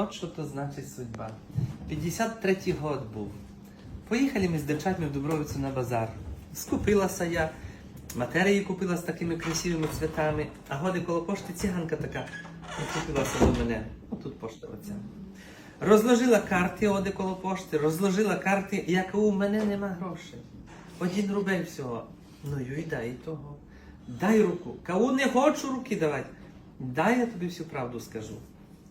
От що то значить судьба. 53-й год був. Поїхали ми з дівчатами в Дубровицю на базар. Скупилася я, матерії купила з такими красивими цвітами, а годи коло пошти циганка така прикупилася до мене. Отут пошта оця. Розложила карти оде коло пошти, розложила карти, як у мене нема грошей. Один рубель всього. Ну й дай того. Дай руку. Каву не хочу руки давати. Дай я тобі всю правду скажу.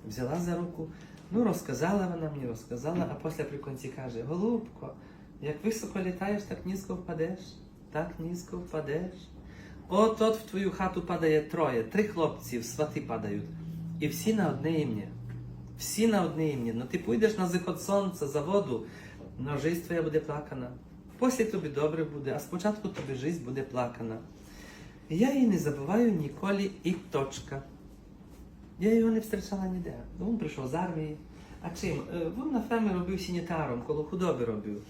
Взяла за руку, ну розказала вона мені, розказала, а після при кінці каже: Голубко, як високо літаєш, так низько впадеш, так низько впадеш. От от в твою хату падає троє, три хлопці, свати падають. І всі на одне ім'я. Всі на одне ім'я. Ну ти підеш на заход сонця, за воду, но жизнь твоя буде плакана. Після тобі добре буде, а спочатку тобі жизнь буде плакана. Я її не забуваю ніколи і точка. Я його не зустрічала ніде. Ну, Він прийшов з армії. А чим? Е, Він на фермі робив санітаром, коло худоби робив.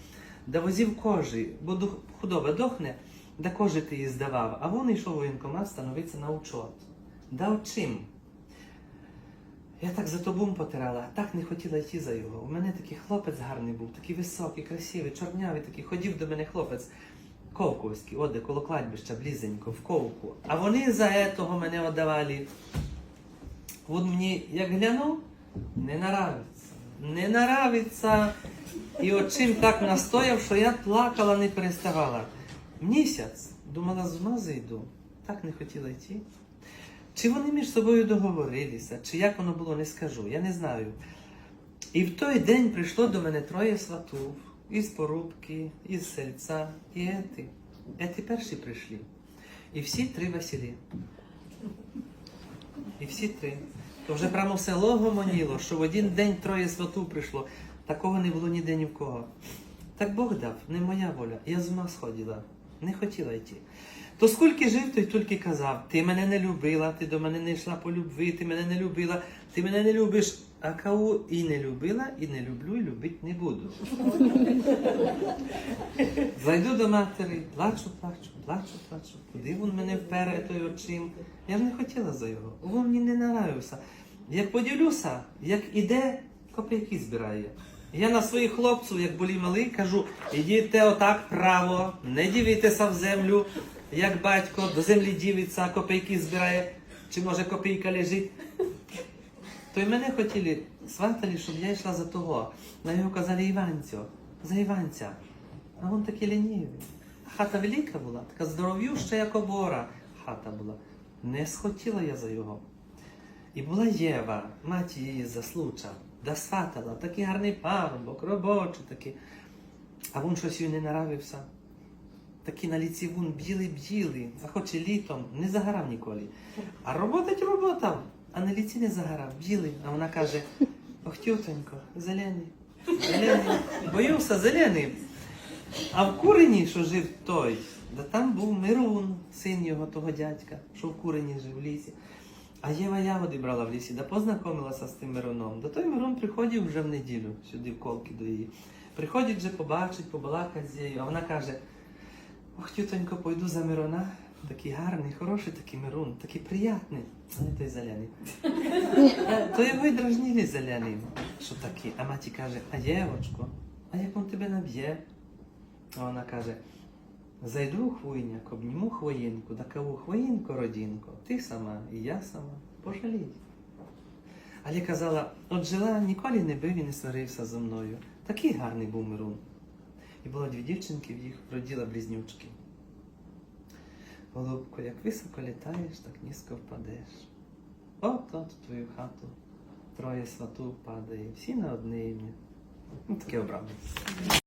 Да возив кожі, бо худоба дохне, да кожі ти її здавав. А він йшов у воєнкомат становитися на учет. Да чим? Я так за тобом потирала, так не хотіла йти за його. У мене такий хлопець гарний був, такий високий, красивий, чорнявий такий. Ходив до мене хлопець Ковковський, от де коло кладбища, близенько, в ковку. А вони за этого мене віддавали. От мені як глянув, не нравиться. Не нравиться. І от чим так настояв, що я плакала, не переставала. Місяць думала, з ума зайду. Так не хотіла йти. Чи вони між собою договорилися, чи як воно було, не скажу, я не знаю. І в той день прийшло до мене троє сватів, із порубки, із сельця, і ети. Ети перші прийшли. І всі три веселі. І всі три. То вже прямо село гомоніло, що в один день троє сватів прийшло. Такого не було ніде ні в кого. Так Бог дав, не моя воля. Я з ума сходила, не хотіла йти. То скільки жив, той тільки казав, ти мене не любила, ти до мене не йшла по любви, ти мене не любила, ти мене не любиш. А кого і не любила, і не люблю, і любити не буду. Зайду до матері, плачу, плачу, плачу, плачу. Куди він мене впере той очим? Я ж не хотіла за його. Він мені не нравився. Як поділюся, як іде, копійки збирає. Я на своїх хлопців, як були малі, кажу, ідіть отак право, не дивіться в землю, як батько до землі дивиться, копійки збирає, чи може копійка лежить. То й мене хотіли сватали, щоб я йшла за того. На його казали Іванцю, за Іванця. А він такий лінивий. Хата велика була, така здоров'юща, як обора хата була. Не схотіла я за його. І була Єва, мать її заслуча, да такий гарний парубок, робочий такий. А він щось їй не наравився. Такий на ліці вун білий-білий, а хоч і літом не загорав ніколи. А роботать роботав, а на ліці не загорав, білий. А вона каже: Ох, тютонько, зелений, зелений, боюся, зелений. А в курені, що жив той, да там був Мирун, син його того дядька, що в курені жив в лісі. А Єва ягоди брала в лісі, да познайомилася з тим Мироном. Да той Мирон приходив вже в неділю сюди в колки до її. Приходить вже побачить, побалакать з нею, а вона каже: Ох, тютонько, пойду за Мирона. Такий гарний, хороший такий Мирон, такий приятний, а не той зелений. Е, То його й дражнили зеленим, що такий. А маті каже, а Євочко, а як він тебе наб'є? А вона каже, зайду хвойняк, обніму хвоїнку, да каву хвоїнко, родінко, ти сама і я сама, пожалій. Але казала, от жила, ніколи не бив і не сварився зі мною. Такий гарний був Мирун. І було дві дівчинки, в їх родила близнючки. Голубко, як високо літаєш, так низько впадеш. От от в твою хату троє свату падає, всі на одне ім'я. Таке обрано.